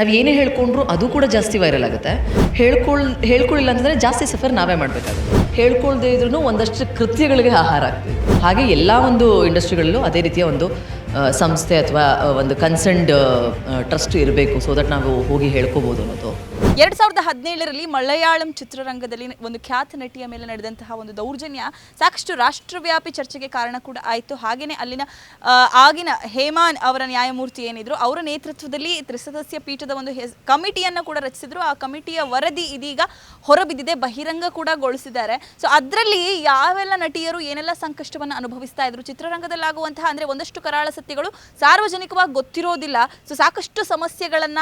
ನಾವು ಏನೇ ಹೇಳ್ಕೊಂಡ್ರು ಅದು ಕೂಡ ಜಾಸ್ತಿ ವೈರಲ್ ಆಗುತ್ತೆ. ಹೇಳ್ಕೊಳ್ ಹೇಳ್ಕೊಳ್ಳಿಲ್ಲ ಅಂತಂದರೆ ಜಾಸ್ತಿ ಸಫರ್ ನಾವೇ ಮಾಡಬೇಕಾಗುತ್ತೆ. ಹೇಳ್ಕೊಳ್ದೇ ಇದ್ರೂ ಒಂದಷ್ಟು ಕೃತ್ಯಗಳಿಗೆ ಆಹಾರ ಆಗ್ತೀವಿ ಹಾಗೆ ಎಲ್ಲ ಒಂದು ಇಂಡಸ್ಟ್ರಿಗಳಲ್ಲೂ ಅದೇ ರೀತಿಯ ಒಂದು ಸಂಸ್ಥೆ ಅಥವಾ ಒಂದು ಕನ್ಸರ್ನ್ಡ್ ಟ್ರಸ್ಟ್ ಇರಬೇಕು ಸೊ ದಟ್ ನಾವು ಹೋಗಿ ಹೇಳ್ಕೋಬೋದು ಅನ್ನೋದು. ಎರಡ್ ಸಾವಿರದ ಹದಿನೇಳರಲ್ಲಿ ಮಲಯಾಳಂ ಚಿತ್ರರಂಗದಲ್ಲಿ ಒಂದು ಖ್ಯಾತ ನಟಿಯ ಮೇಲೆ ನಡೆದಂತಹ ಒಂದು ದೌರ್ಜನ್ಯ ಸಾಕಷ್ಟು ರಾಷ್ಟ್ರವ್ಯಾಪಿ ಚರ್ಚೆಗೆ ಕಾರಣ ಕೂಡ ಆಯಿತು. ಹಾಗೆಯೇ ಅಲ್ಲಿನ ಆಗಿನ ಹೇಮಾನ್ ಅವರ ನ್ಯಾಯಮೂರ್ತಿ ಏನಿದ್ರು, ಅವರ ನೇತೃತ್ವದಲ್ಲಿ ತ್ರಿಸದಸ್ಯ ಪೀಠದ ಒಂದು ಕಮಿಟಿಯನ್ನು ಕೂಡ ರಚಿಸಿದ್ರು. ಆ ಕಮಿಟಿಯ ವರದಿ ಇದೀಗ ಹೊರಬಿದ್ದಿದೆ, ಬಹಿರಂಗ ಕೂಡ ಗೊಳಿಸಿದ್ದಾರೆ. ಸೊ ಅದರಲ್ಲಿ ಯಾವೆಲ್ಲ ನಟಿಯರು ಏನೆಲ್ಲ ಸಂಕಷ್ಟವನ್ನು ಅನುಭವಿಸ್ತಾ ಇದ್ರು, ಚಿತ್ರರಂಗದಲ್ಲಾಗುವಂತಹ ಅಂದರೆ ಒಂದಷ್ಟು ಕರಾಳ ಸತ್ಯಗಳು ಸಾರ್ವಜನಿಕವಾಗಿ ಗೊತ್ತಿರೋದಿಲ್ಲ. ಸೊ ಸಾಕಷ್ಟು ಸಮಸ್ಯೆಗಳನ್ನ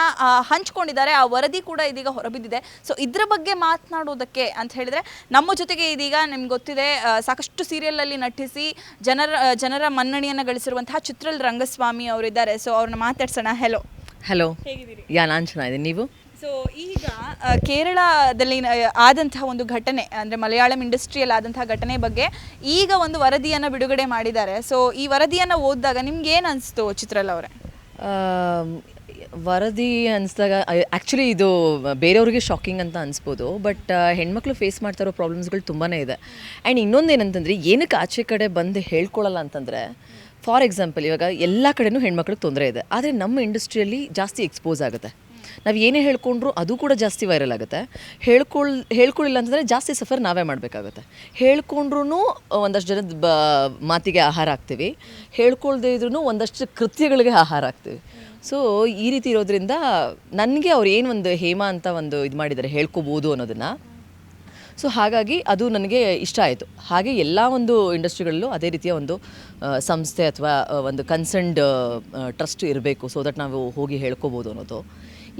ಹಂಚ್ಕೊಂಡಿದ್ದಾರೆ. ಆ ವರದಿ ಕೂಡ ಇದೀಗ ಹೊರಬಿದ್ದಿದೆ. ಸೊ ಇದ್ರ ಬಗ್ಗೆ ಮಾತನಾಡೋದಕ್ಕೆ ಅಂತ ಹೇಳಿದ್ರೆ ನಮ್ಮ ಜೊತೆಗೆ ಇದೀಗ ನಿಮ್ಗೆ ಗೊತ್ತಿದೆ ಸಾಕಷ್ಟು ಸೀರಿಯಲ್ ಅಲ್ಲಿ ನಟಿಸಿ ಜನರ ಜನರ ಮನ್ನಣೆಯನ್ನು ಗಳಿಸಿರುವಂತಹ ಚಿತ್ರಲ್ ರಂಗಸ್ವಾಮಿ ಅವರಿದ್ದಾರೆ. ಸೊ ಅವ್ರನ್ನ ಮಾತಾಡ್ಸೋಣ. ಹೆಲೋ ಹಲೋ ಹೇಗಿದ್ದೀರಿ? ಯಾ ನಾನು ಚೆನ್ನಾಗಿದ್ದೀನಿ. ನೀವು? ಸೊ ಈಗ ಕೇರಳದಲ್ಲಿ ಆದಂತಹ ಒಂದು ಘಟನೆ, ಅಂದರೆ ಮಲಯಾಳಂ ಇಂಡಸ್ಟ್ರಿಯಲ್ಲಿ ಆದಂತಹಘಟನೆ ಬಗ್ಗೆ ಈಗ ಒಂದು ವರದಿಯನ್ನು ಬಿಡುಗಡೆ ಮಾಡಿದ್ದಾರೆ. ಸೊ ಈ ವರದಿಯನ್ನು ಓದಿದಾಗ ನಿಮ್ಗೆ ಏನು ಅನಿಸ್ತು ಚಿತ್ರಲ್ಲ ಅವರೇ? ವರದಿ ಅನಿಸಿದಾಗ ಆ್ಯಕ್ಚುಲಿ ಇದು ಬೇರೆಯವ್ರಿಗೆ ಶಾಕಿಂಗ್ ಅಂತ ಅನಿಸ್ಬೋದು ಬಟ್ ಹೆಣ್ಮಕ್ಳು ಫೇಸ್ ಮಾಡ್ತಾ ಇರೋ ಪ್ರಾಬ್ಲಮ್ಸ್ಗಳು ತುಂಬಾ ಇದೆ. ಆ್ಯಂಡ್ ಇನ್ನೊಂದು ಏನಂತಂದರೆ, ಏನಕ್ಕೆ ಆಚೆ ಕಡೆ ಬಂದು ಹೇಳ್ಕೊಳ್ಳಲ್ಲ ಅಂತಂದರೆ ಫಾರ್ ಎಕ್ಸಾಂಪಲ್ ಇವಾಗ ಎಲ್ಲ ಕಡೆಯೂ ಹೆಣ್ಮಕ್ಳಿಗೆ ತೊಂದರೆ ಇದೆ, ಆದರೆ ನಮ್ಮ ಇಂಡಸ್ಟ್ರಿಯಲ್ಲಿ ಜಾಸ್ತಿ ಎಕ್ಸ್ಪೋಸ್ ಆಗುತ್ತೆ. ನಾವು ಏನೇ ಹೇಳ್ಕೊಂಡ್ರು ಅದು ಕೂಡ ಜಾಸ್ತಿ ವೈರಲ್ ಆಗುತ್ತೆ. ಹೇಳ್ಕೊಳ್ ಹೇಳ್ಕೊಳ್ಳಿಲ್ಲ ಅಂತಂದರೆ ಜಾಸ್ತಿ ಸಫರ್ ನಾವೇ ಮಾಡಬೇಕಾಗುತ್ತೆ. ಹೇಳ್ಕೊಂಡ್ರೂ ಒಂದಷ್ಟು ಜನದ ಬ, ಮಾತಿಗೆ ಆಹಾರ ಆಗ್ತೀವಿ ಹೇಳ್ಕೊಳ್ದೇ ಇದ್ರೂ ಒಂದಷ್ಟು ಕೃತ್ಯಗಳಿಗೆ ಆಹಾರ ಆಗ್ತೀವಿ ಸೊ ಈ ರೀತಿ ಇರೋದ್ರಿಂದ ನನಗೆ ಅವ್ರು ಏನು ಒಂದು ಹೇಮ ಅಂತ ಒಂದು ಇದು ಮಾಡಿದ್ದಾರೆ ಹೇಳ್ಕೊಬೋದು ಅನ್ನೋದನ್ನು. ಸೊ ಹಾಗಾಗಿ ಅದು ನನಗೆ ಇಷ್ಟ ಆಯಿತು. ಹಾಗೆ ಎಲ್ಲ ಒಂದು ಇಂಡಸ್ಟ್ರಿಗಳಲ್ಲೂ ಅದೇ ರೀತಿಯ ಒಂದು ಸಂಸ್ಥೆ ಅಥವಾ ಒಂದು ಕನ್ಸರ್ನ್ಡ್ ಟ್ರಸ್ಟ್ ಇರಬೇಕು ಸೊ ದಟ್ ನಾವು ಹೋಗಿ ಹೇಳ್ಕೊಬೋದು ಅನ್ನೋದು.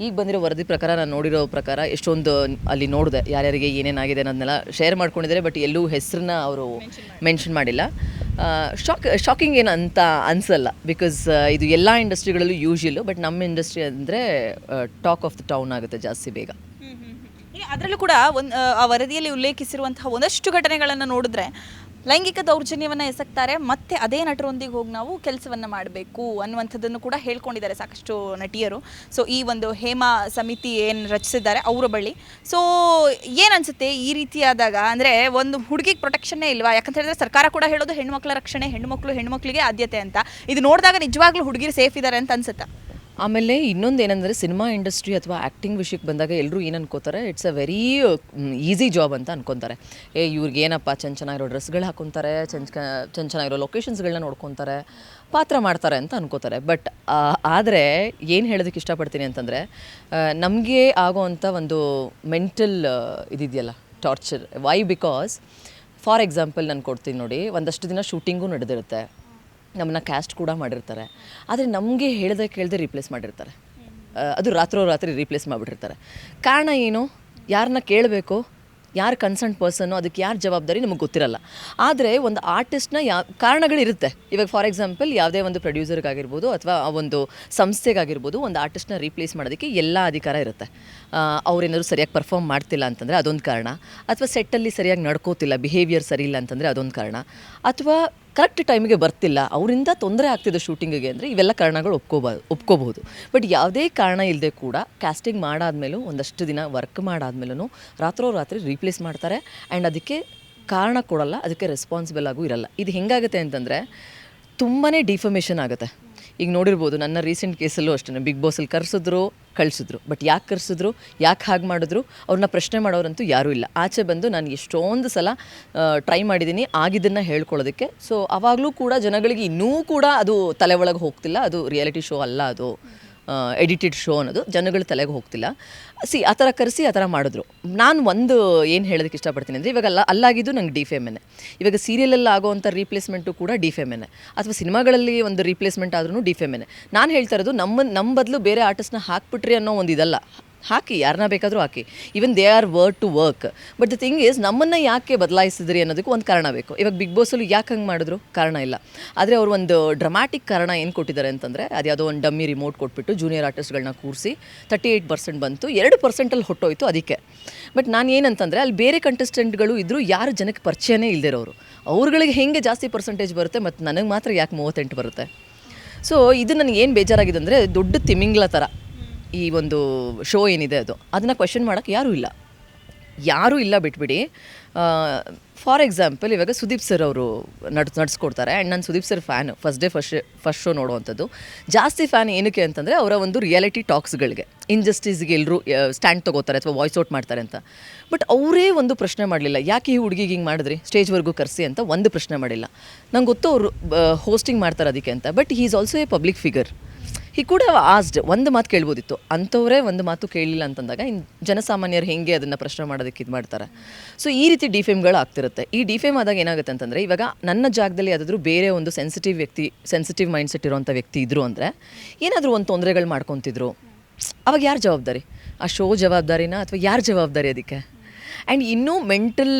ಈಗ ಬಂದಿರೋ ವರದಿ ಪ್ರಕಾರ, ನಾನು ನೋಡಿರೋ ಪ್ರಕಾರ ಎಷ್ಟೊಂದು ಅಲ್ಲಿ ನೋಡಿದೆ, ಯಾರ್ಯಾರಿಗೆ ಏನೇನಾಗಿದೆ ಅನ್ನೋದನ್ನೆಲ್ಲ ಶೇರ್ ಮಾಡ್ಕೊಂಡಿದ್ದಾರೆ ಬಟ್ ಎಲ್ಲೂ ಹೆಸರನ್ನ ಅವರು ಮೆನ್ಷನ್ ಮಾಡಿಲ್ಲ. ಶಾಕ್ ಶಾಕಿಂಗ್ ಏನು ಅಂತ ಅನಿಸಲ್ಲ ಬಿಕಾಸ್ ಇದು ಎಲ್ಲ ಇಂಡಸ್ಟ್ರಿಗಳಲ್ಲೂ ಯೂಶಿಯಲ್ಲು ಬಟ್ ನಮ್ಮ ಇಂಡಸ್ಟ್ರಿ ಅಂದರೆ ಟಾಕ್ ಆಫ್ ದ ಟೌನ್ ಆಗುತ್ತೆ ಜಾಸ್ತಿ ಬೇಗ. ಅದರಲ್ಲೂ ಕೂಡ ಒಂದು ಆ ವರದಿಯಲ್ಲಿ ಉಲ್ಲೇಖಿಸಿರುವಂತಹ ಒಂದಷ್ಟು ಘಟನೆಗಳನ್ನು ನೋಡಿದ್ರೆ ಲೈಂಗಿಕ ದೌರ್ಜನ್ಯವನ್ನು ಎಸಗ್ತಾರೆ, ಮತ್ತೆ ಅದೇ ನಟರೊಂದಿಗೆ ಹೋಗಿ ನಾವು ಕೆಲಸವನ್ನು ಮಾಡಬೇಕು ಅನ್ನುವಂಥದ್ದನ್ನು ಕೂಡ ಹೇಳ್ಕೊಂಡಿದ್ದಾರೆ ಸಾಕಷ್ಟು ನಟಿಯರು. ಸೊ ಈ ಒಂದು ಹೇಮಾ ಸಮಿತಿ ಏನು ರಚಿಸಿದ್ದಾರೆ ಅವರ ಬಳಿ. ಸೊ ಏನನ್ಸುತ್ತೆ ಈ ರೀತಿಯಾದಾಗ? ಅಂದರೆ ಒಂದು ಹುಡುಗಿಗೆ ಪ್ರೊಟೆಕ್ಷನ್ನೇ ಇಲ್ವಾ? ಯಾಕಂತ ಹೇಳಿದ್ರೆ ಸರ್ಕಾರ ಕೂಡ ಹೇಳೋದು ಹೆಣ್ಮಕ್ಳ ರಕ್ಷಣೆ ಹೆಣ್ಮಕ್ಳು ಹೆಣ್ಮಕ್ಳಿಗೆ ಆದ್ಯತೆ ಅಂತ. ಇದು ನೋಡಿದಾಗ ನಿಜವಾಗ್ಲೂ ಹುಡುಗಿರು ಸೇಫ್ ಇದ್ದಾರೆ ಅಂತ ಅನ್ಸುತ್ತಾ? ಆಮೇಲೆ ಇನ್ನೊಂದು ಏನಂದರೆ ಸಿನಿಮಾ ಇಂಡಸ್ಟ್ರಿ ಅಥವಾ ಆ್ಯಕ್ಟಿಂಗ್ ವಿಷಯಕ್ಕೆ ಬಂದಾಗ ಎಲ್ಲರೂ ಏನು ಅನ್ಕೋತಾರೆ it's a very easy job ಅಂತ ಅನ್ಕೊತಾರೆ. ಏ, ಇವ್ರಿಗೆ ಏನಪ್ಪ ಚೆನ್ನ ಚೆನ್ನಾಗಿರೋ ಡ್ರೆಸ್ಗಳು ಹಾಕೊತಾರೆ ಚೆನ್ನ ಚೆನ್ನ ಚೆನ್ನಾಗಿರೋ ಲೊಕೇಶನ್ಸ್ಗಳನ್ನ ನೋಡ್ಕೊತಾರೆ, ಪಾತ್ರ ಮಾಡ್ತಾರೆ ಅಂತ ಅನ್ಕೋತಾರೆ. ಬಟ್ ಆದರೆ ಏನು ಹೇಳೋದಕ್ಕೆ ಇಷ್ಟಪಡ್ತೀನಿ ಅಂತಂದರೆ ನಮಗೆ ಆಗೋವಂಥ ಒಂದು mental ಇದಿದೆಯಲ್ಲ torture why because for example ನಾನು ಕೊಡ್ತೀನಿ ನೋಡಿ, ಒಂದಷ್ಟು ದಿನ ಶೂಟಿಂಗೂ ನಡೆದಿರುತ್ತೆ. ನಮ್ಮನ್ನ ಕ್ಯಾಸ್ಟ್ ಕೂಡ ಮಾಡಿರ್ತಾರೆ. ಆದರೆ ನಮಗೆ ಹೇಳ್ದೆ ಕೇಳದೆ ರೀಪ್ಲೇಸ್ ಮಾಡಿರ್ತಾರೆ. ಅದು ರಾತ್ರೋ ರಾತ್ರಿ ರೀಪ್ಲೇಸ್ ಮಾಡಿಬಿಟ್ಟಿರ್ತಾರೆ. ಕಾರಣ ಏನು? ಯಾರನ್ನ ಕೇಳಬೇಕು, ಯಾರು ಕನ್ಸರ್ನ್ ಪರ್ಸನ್ನು ಅದಕ್ಕೆ ಯಾರು ಜವಾಬ್ದಾರಿ ನಮಗೆ ಗೊತ್ತಿರಲ್ಲ. ಆದರೆ ಒಂದು ಆರ್ಟಿಸ್ಟ್ನ ಯಾ, ಕಾರಣಗಳಿರುತ್ತೆ. ಇವಾಗ ಫಾರ್ ಎಕ್ಸಾಂಪಲ್ ಯಾವುದೇ ಒಂದು ಪ್ರೊಡ್ಯೂಸರ್ಗಾಗಿರ್ಬೋದು ಅಥವಾ ಒಂದು ಸಂಸ್ಥೆಗಾಗಿರ್ಬೋದು ಒಂದು ಆರ್ಟಿಸ್ಟ್ನ ರೀಪ್ಲೇಸ್ ಮಾಡೋದಕ್ಕೆ ಎಲ್ಲ ಅಧಿಕಾರ ಇರುತ್ತೆ. ಅವ್ರೇನಾದ್ರು ಸರಿಯಾಗಿ ಪರ್ಫಾರ್ಮ್ ಮಾಡ್ತಿಲ್ಲ ಅಂತಂದರೆ ಅದೊಂದು ಕಾರಣ. ಅಥವಾ ಸೆಟ್ಟಲ್ಲಿ ಸರಿಯಾಗಿ ನಡ್ಕೋತಿಲ್ಲ ಬಿಹೇವಿಯರ್ ಸರಿ ಇಲ್ಲ ಅಂತಂದರೆ ಅದೊಂದು ಕಾರಣ. ಅಥವಾ ಕರೆಕ್ಟ್ ಟೈಮಿಗೆ ಬರ್ತಿಲ್ಲ. ಅವರಿಂದ ತೊಂದರೆ ಆಗ್ತಿದೆ ಶೂಟಿಂಗಿಗೆ ಅಂದರೆ ಇವೆಲ್ಲ ಕಾರಣಗಳು ಒಪ್ಕೋಬೋದು ಒಪ್ಕೋಬಹುದು. ಬಟ್ ಯಾವುದೇ ಕಾರಣ ಇಲ್ಲದೆ ಕೂಡ ಕ್ಯಾಸ್ಟಿಂಗ್ ಮಾಡಾದ್ಮೇಲೂ ಒಂದಷ್ಟು ದಿನ ವರ್ಕ್ ಮಾಡಾದ್ಮೇಲೂ ರಾತ್ರೋರಾತ್ರಿ ರೀಪ್ಲೇಸ್ ಮಾಡ್ತಾರೆ. ಆ್ಯಂಡ್ ಅದಕ್ಕೆ ಕಾರಣ ಕೊಡಲ್ಲ, ಅದಕ್ಕೆ ರೆಸ್ಪಾನ್ಸಿಬಲ್ ಆಗೂ ಇರಲ್ಲ. ಇದು ಹೆಂಗಾಗುತ್ತೆ ಅಂತಂದರೆ ತುಂಬಾ ಡಿಫಮೇಷನ್ ಆಗುತ್ತೆ. ಈಗ ನೋಡಿರ್ಬೋದು ನನ್ನ ರೀಸೆಂಟ್ ಕೇಸಲ್ಲೂ ಅಷ್ಟೇ ಬಿಗ್ ಬಾಸಲ್ಲಿ ಕರೆಸಿದ್ರು, ಕಳಿಸಿದ್ರು. ಬಟ್ ಯಾಕೆ ಕರೆಸಿದ್ರು, ಯಾಕೆ ಹಾಗೆ ಮಾಡಿದ್ರು ಅವ್ರನ್ನ ಪ್ರಶ್ನೆ ಮಾಡೋರಂತೂ ಯಾರೂ ಇಲ್ಲ. ಆಚೆ ಬಂದು ನಾನು ಎಷ್ಟೊಂದು ಸಲ ಟ್ರೈ ಮಾಡಿದ್ದೀನಿ ಆಗಿದ್ದನ್ನು ಹೇಳ್ಕೊಳ್ಳೋದಕ್ಕೆ. ಸೊ ಆವಾಗಲೂ ಕೂಡ ಜನಗಳಿಗೆ ಇನ್ನೂ ಕೂಡ ಅದು ತಲೆ ಒಳಗೆ ಹೋಗ್ತಿಲ್ಲ, ಅದು ರಿಯಾಲಿಟಿ ಶೋ ಅಲ್ಲ ಅದು. ಎಡಿಟೆಡ್ ಶೋ ಅನ್ನೋದು ಜನಗಳ ತಲೆಗೆ ಹೋಗ್ತಿಲ್ಲ. ಸಿ, ಆ ಥರ ಕರೆಸಿ ಆ ಥರ ಮಾಡಿದ್ರು. ನಾನು ಒಂದು ಏನು ಹೇಳೋದಕ್ಕೆ ಇಷ್ಟಪಡ್ತೀನಿ ಅಂದರೆ ಇವಾಗ ಅಲ್ಲ, ಅಲ್ಲಾಗಿದ್ದು ನಂಗೆ ಡಿ ಫೇಮೆನೆ ಇವಾಗ ಸೀರಿಯಲಲ್ಲಿ ಆಗೋವಂಥ ರೀಪ್ಲೇಸ್ಮೆಂಟು ಕೂಡ ಡಿಫೇಮೆನೆ ಅಥವಾ ಸಿನಿಮಾಗಳಲ್ಲಿ ಒಂದು ರೀಪ್ಲೇಸ್ಮೆಂಟ್ ಆದ್ರೂ ಡಿಫೇಮೆನೆ ನಾನು ಹೇಳ್ತಾ ಇರೋದು ನಮ್ಮ ನಮ್ಮ ಬದಲು ಬೇರೆ ಆರ್ಟಿಸ್ಟ್ನ ಹಾಕ್ಬಿಟ್ರಿ ಅನ್ನೋ ಒಂದು ಇದಲ್ಲ ಹಾಕಿ, ಯಾರನ್ನ ಬೇಕಾದರೂ ಹಾಕಿ. Even they are word to work but the thing is ನಮ್ಮನ್ನು ಯಾಕೆ ಬದಲಾಯಿಸಿದ್ರಿ ಅನ್ನೋದಕ್ಕೂ ಒಂದು ಕಾರಣ ಬೇಕು. ಇವಾಗ ಬಿಗ್ ಬಾಸಲ್ಲಿ ಯಾಕೆ ಹಂಗೆ ಮಾಡಿದ್ರು? ಕಾರಣ ಇಲ್ಲ. ಆದರೆ ಅವರು ಒಂದು ಡ್ರಮ್ಯಾಟಿಕ್ ಕಾರಣ ಏನು ಕೊಟ್ಟಿದ್ದಾರೆ ಅಂತಂದರೆ ಅದ್ಯಾವುದೋ ಒಂದು ಡಮ್ಮಿ ರಿಮೋಟ್ ಕೊಟ್ಬಿಟ್ಟು ಜೂನಿಯರ್ ಆರ್ಟಿಸ್ಟ್ಗಳನ್ನ ಕೂರಿಸಿ ತರ್ಟಿ ಏಯ್ಟ್ ಪರ್ಸೆಂಟ್ ಬಂತು, ಎರಡು ಪರ್ಸೆಂಟಲ್ಲಿ ಹೊಟ್ಟೋಯ್ತು ಅದಕ್ಕೆ. ಬಟ್ ನಾನು ಏನಂತಂದರೆ ಅಲ್ಲಿ ಬೇರೆ ಕಂಟೆಸ್ಟೆಂಟ್ಗಳು ಇದ್ದರೂ ಯಾರು ಜನಕ್ಕೆ ಪರಿಚಯನೇ ಇಲ್ದಿರೋರು. ಅವ್ರುಗಳಿಗೆ ಹೆಂಗೆ ಜಾಸ್ತಿ ಪರ್ಸೆಂಟೇಜ್ ಬರುತ್ತೆ ಮತ್ತು ನನಗೆ ಮಾತ್ರ ಯಾಕೆ ಮೂವತ್ತೆಂಟು ಬರುತ್ತೆ? ಸೊ ಇದು ನನಗೆ ಏನು ಬೇಜಾರಾಗಿದೆ ಅಂದರೆ, ದೊಡ್ಡ ತಿಮಿಂಗ್ಲ ಥರ ಈ ಒಂದು ಶೋ ಏನಿದೆ ಅದು, ಅದನ್ನು ಕ್ವೆಶನ್ ಮಾಡೋಕ್ಕೆ ಯಾರೂ ಇಲ್ಲ. ಯಾರೂ ಇಲ್ಲ ಬಿಟ್ಬಿಡಿ. ಫಾರ್ ಎಕ್ಸಾಂಪಲ್ ಇವಾಗ ಸುದೀಪ್ ಸರ್ ಅವರು ನಡ್ ನಡ್ಸ್ಕೊಡ್ತಾರೆ. ಆ್ಯಂಡ್ ನಾನು Sudeep sir fan first day first first show ನೋಡುವಂಥದ್ದು. ಜಾಸ್ತಿ ಫ್ಯಾನ್ ಏನಕ್ಕೆ ಅಂತಂದರೆ ಅವರ ಒಂದು ರಿಯಾಲಿಟಿ ಟಾಕ್ಸ್ಗಳಿಗೆ ಇನ್ಜಸ್ಟಿಸ್ಗೆ ಎಲ್ಲರೂ ಸ್ಟ್ಯಾಂಡ್ ತೊಗೋತಾರೆ ಅಥವಾ ವಾಯ್ಸ್ ಔಟ್ ಮಾಡ್ತಾರೆ ಅಂತ. ಬಟ್ ಅವರೇ ಒಂದು ಪ್ರಶ್ನೆ ಮಾಡಲಿಲ್ಲ. ಯಾಕೆ ಈ ಹುಡುಗಿಗೆ ಹಿಂಗೆ ಮಾಡಿದ್ರಿ? ಸ್ಟೇಜ್ವರೆಗೂ ಕರೆಸಿ ಅಂತ ಒಂದು ಪ್ರಶ್ನೆ ಮಾಡಿಲ್ಲ. ನಂಗೆ ಗೊತ್ತು ಅವರು ಹೋಸ್ಟಿಂಗ್ ಮಾಡ್ತಾರೆ ಅದಕ್ಕೆ ಅಂತ. But is also a public figure ಈ ಕೂಡ ಆಸ್ಡ್ ಒಂದು ಮಾತು ಕೇಳ್ಬೋದಿತ್ತು. ಅಂಥವರೇ ಒಂದು ಮಾತು ಕೇಳಲಿಲ್ಲ ಅಂತಂದಾಗ ಇನ್ನು ಜನಸಾಮಾನ್ಯರು ಹೆಂಗೆ ಅದನ್ನು ಪ್ರಶ್ನೆ ಮಾಡೋದಕ್ಕೆ ಇದು ಮಾಡ್ತಾರೆ. ಸೊ ಈ ರೀತಿ ಡಿಫೇಮ್ಗಳು ಆಗ್ತಿರುತ್ತೆ. ಈ ಡಿಫೇಮ್ ಆದಾಗ ಏನಾಗುತ್ತೆ ಅಂತಂದರೆ, ಇವಾಗ ನನ್ನ ಜಾಗದಲ್ಲಿ ಯಾವುದಾದ್ರೂ ಬೇರೆ ಒಂದು ಸೆನ್ಸಿಟಿವ್ ವ್ಯಕ್ತಿ ಸೆನ್ಸಿಟಿವ್ ಮೈಂಡ್ಸೆಟ್ ಇರೋವಂಥ ವ್ಯಕ್ತಿ ಇದ್ದರು ಅಂದರೆ, ಏನಾದರೂ ಒಂದು ತೊಂದರೆಗಳು ಮಾಡ್ಕೊತಿದ್ರು, ಅವಾಗ ಯಾರು ಜವಾಬ್ದಾರಿ? ಆ ಶೋ ಜವಾಬ್ದಾರಿನ ಅಥವಾ ಯಾರು ಜವಾಬ್ದಾರಿ ಅದಕ್ಕೆ? ಆ್ಯಂಡ್ ಇನ್ನೂ ಮೆಂಟಲ್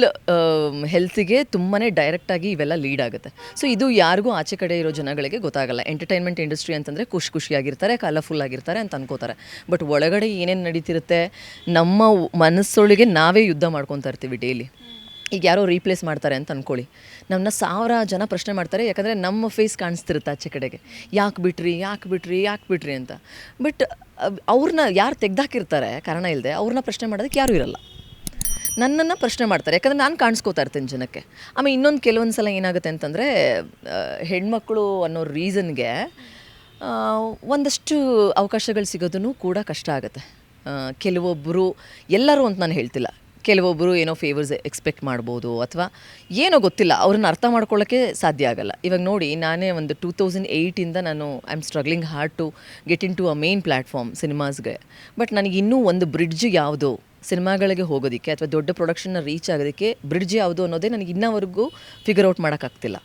ಹೆಲ್ತಿಗೆ ತುಂಬಾ ಡೈರೆಕ್ಟಾಗಿ ಇವೆಲ್ಲ ಲೀಡ್ ಆಗುತ್ತೆ. ಸೊ ಇದು ಯಾರಿಗೂ ಆಚೆ ಕಡೆ ಇರೋ ಜನಗಳಿಗೆ ಗೊತ್ತಾಗಲ್ಲ. ಎಂಟರ್ಟೈನ್ಮೆಂಟ್ ಇಂಡಸ್ಟ್ರಿ ಅಂತಂದರೆ ಖುಷಿ ಖುಷಿಯಾಗಿರ್ತಾರೆ ಕಲರ್ಫುಲ್ ಆಗಿರ್ತಾರೆ ಅಂತ ಅನ್ಕೋತಾರೆ. ಬಟ್ ಒಳಗಡೆ ಏನೇನು ನಡೀತಿರುತ್ತೆ, ನಮ್ಮ ಮನಸ್ಸೊಳಗೆ ನಾವೇ ಯುದ್ಧ ಮಾಡ್ಕೊತಾ ಇರ್ತೀವಿ ಡೈಲಿ ಈಗ ಯಾರೋ ರೀಪ್ಲೇಸ್ ಮಾಡ್ತಾರೆ ಅಂತ ಅಂದ್ಕೊಳ್ಳಿ ನಮ್ಮನ್ನ ಸಾವಿರ ಜನ ಪ್ರಶ್ನೆ ಮಾಡ್ತಾರೆ, ಯಾಕಂದರೆ ನಮ್ಮ ಫೇಸ್ ಕಾಣಿಸ್ತಿರುತ್ತೆ ಆಚೆ ಕಡೆಗೆ. ಯಾಕೆ ಬಿಟ್ರಿ ಯಾಕೆ ಬಿಟ್ರಿ ಯಾಕೆ ಬಿಟ್ರಿ ಅಂತ. ಬಟ್ ಅವ್ರನ್ನ ಯಾರು ತೆಗ್ದಾಕಿರ್ತಾರೆ, ಕಾರಣ ಇಲ್ಲದೆ ಅವ್ರನ್ನ ಪ್ರಶ್ನೆ ಮಾಡೋದಕ್ಕೆ ಯಾರೂ ಇರಲ್ಲ. ನನ್ನನ್ನು ಪ್ರಶ್ನೆ ಮಾಡ್ತಾರೆ. ಯಾಕಂದರೆ ನಾನು ಕಾಣಿಸ್ಕೋತಾ ಇರ್ತೀನಿ ಜನಕ್ಕೆ. ಆಮೇಲೆ ಇನ್ನೊಂದು ಕೆಲವೊಂದು ಸಲ ಏನಾಗುತ್ತೆ ಅಂತಂದರೆ ಹೆಣ್ಮಕ್ಳು ಅನ್ನೋ ರೀಸನ್ಗೆ ಒಂದಷ್ಟು ಅವಕಾಶಗಳು ಸಿಗೋದನ್ನು ಕೂಡ ಕಷ್ಟ ಆಗುತ್ತೆ. ಕೆಲವೊಬ್ಬರು ಎಲ್ಲರೂ ಅಂತ ನಾನು ಹೇಳ್ತಿಲ್ಲ. ಕೆಲವೊಬ್ಬರು ಏನೋ ಫೇವರ್ಸ್ ಎಕ್ಸ್ಪೆಕ್ಟ್ ಮಾಡ್ಬೋದು ಅಥವಾ ಏನೋ ಗೊತ್ತಿಲ್ಲ, ಅವ್ರನ್ನ ಅರ್ಥ ಮಾಡ್ಕೊಳ್ಳೋಕ್ಕೆ ಸಾಧ್ಯ ಆಗಲ್ಲ. ಇವಾಗ ನೋಡಿ, ನಾನೇ ಒಂದು ಟೂ ತೌಸಂಡ್ ಏಯ್ಟಿಂದ ನಾನು I am struggling hard to get in to a main platform ಸಿನಿಮಾಸ್ಗೆ but ನನಗೆ ಇನ್ನೂ ಒಂದು ಬ್ರಿಡ್ಜ್ ಯಾವುದು? ಸಿನಿಮಾಗಳಿಗೆ ಹೋಗೋದಕ್ಕೆ ಅಥವಾ ದೊಡ್ಡ ಪ್ರೊಡಕ್ಷನ್ನ ರೀಚ್ ಆಗೋದಕ್ಕೆ ಬ್ರಿಡ್ಜ್ ಯಾವುದು ಅನ್ನೋದೇ ನನಗೆ ಇನ್ನವರೆಗೂ ಫಿಗರ್ ಔಟ್ ಮಾಡೋಕ್ಕಾಗ್ತಿಲ್ಲ.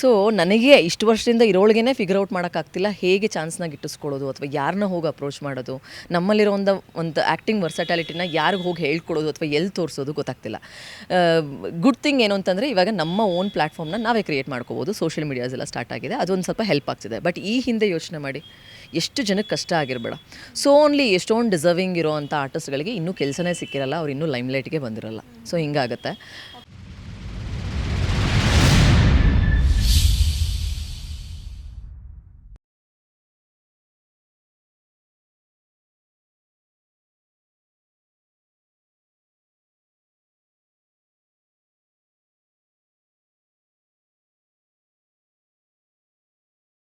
ಸೊ ನನಗೆ ಇಷ್ಟು ವರ್ಷದಿಂದ ಇರೋಳಿಗೆ ಫಿಗರ್ ಔಟ್ ಮಾಡೋಕ್ಕಾಗ್ತಿಲ್ಲ. ಹೇಗೆ ಚಾನ್ಸ್ನ ಗಿಟ್ಟಿಸ್ಕೊಳ್ಳೋದು ಅಥವಾ ಯಾರನ್ನ ಹೋಗಿ ಅಪ್ರೋಚ್ ಮಾಡೋದು? ನಮ್ಮಲ್ಲಿರೋ ಒಂದು ಆ್ಯಕ್ಟಿಂಗ್ ವರ್ಸಟಾಲಿಟಿನ ಯಾರಿಗೆ ಹೋಗಿ ಹೇಳ್ಕೊಡೋದು ಅಥವಾ ಎಲ್ಲಿ ತೋರಿಸೋದು ಗೊತ್ತಾಗ್ತಿಲ್ಲ. ಗುಡ್ ಥಿಂಗ್ ಏನು ಅಂತಂದರೆ ಇವಾಗ ನಮ್ಮ ಓನ್ ಪ್ಲ್ಯಾಟ್ಫಾರ್ಮ್ನ ನಾವೇ ಕ್ರಿಯೇಟ್ ಮಾಡ್ಕೋಬೋದು. ಸೋಷಿಯಲ್ ಮೀಡಿಯಾಸ್ ಎಲ್ಲ ಸ್ಟಾರ್ಟ್ ಆಗಿದೆ. ಅದೊಂದು ಸ್ವಲ್ಪ ಹೆಲ್ಪ್ ಆಗ್ತಿದೆ. ಬಟ್ ಈ ಹಿಂದೆ ಯೋಚನೆ ಮಾಡಿ. ಎಷ್ಟು ಜನಕ್ಕೆ ಕಷ್ಟ ಆಗಿರಬೇಡ. ಸೊ ಓನ್ಲಿ ಎಷ್ಟೊಂದು ಡಿಸರ್ವಿಂಗ್ ಇರೋ ಅಂಥ ಆರ್ಟಿಸ್ಟ್ಗಳಿಗೆ ಇನ್ನೂ ಕೆಲಸನೇ ಸಿಕ್ಕಿರಲ್ಲ. ಅವ್ರು ಇನ್ನೂ ಲೈಮ್ಲೈಟ್ಗೆ ಬಂದಿರಲ್ಲ. ಸೊ ಹಿಂಗಾಗುತ್ತೆ.